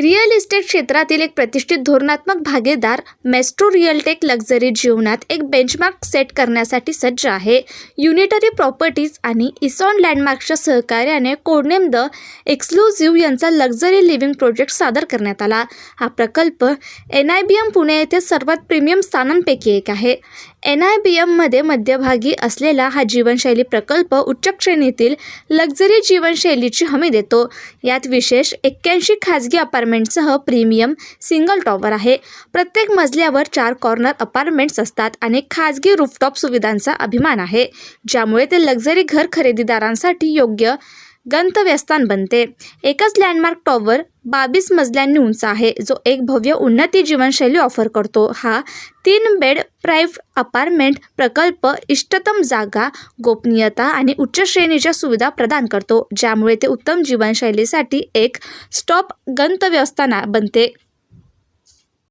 Real estate क्षेत्रातील एक प्रतिष्ठित धोरणात्मक भागीदार मेस्ट्रो रिअलटेक लक्झरी जीवनात एक बेंचमार्क सेट करण्यासाठी सज्ज आहे. युनिटरी प्रॉपर्टीज आणि इसॉन लँडमार्कच्या सहकार्याने कोडनेम द एक्सक्लुझिव्ह यांचा लक्झरी लिव्हिंग प्रोजेक्ट सादर करण्यात आला. हा प्रकल्प N I B M Pune येथे सर्वात प्रीमियम स्थानांपैकी एक आहे. एन आय बी एममध्ये मध्यभागी असलेला हा जीवनशैली प्रकल्प उच्च श्रेणीतील लक्झरी जीवनशैलीची हमी देतो. यात विशेष एक्क्याऐंशी खाजगी अपार्टमेंटसह प्रीमियम सिंगल टॉवर आहे. प्रत्येक मजल्यावर चार कॉर्नर अपार्टमेंट्स असतात आणि खाजगी रूफटॉप सुविधांचा अभिमान आहे. ज्यामुळे ते लक्झरी घर खरेदीदारांसाठी योग्य गंतव्यस्थान बनते एकच लँडमार्क टॉवर बावीस मजल्यांनी उंच आहे. जो एक भव्य उन्नती जीवनशैली ऑफर करतो. हा तीन बेड प्राईव्ह अपार्टमेंट प्रकल्प इष्टतम जागा गोपनीयता आणि उच्च श्रेणीच्या सुविधा प्रदान करतो. ज्यामुळे ते उत्तम जीवनशैलीसाठी एक स्टॉप गंतव्यस्थान बनते.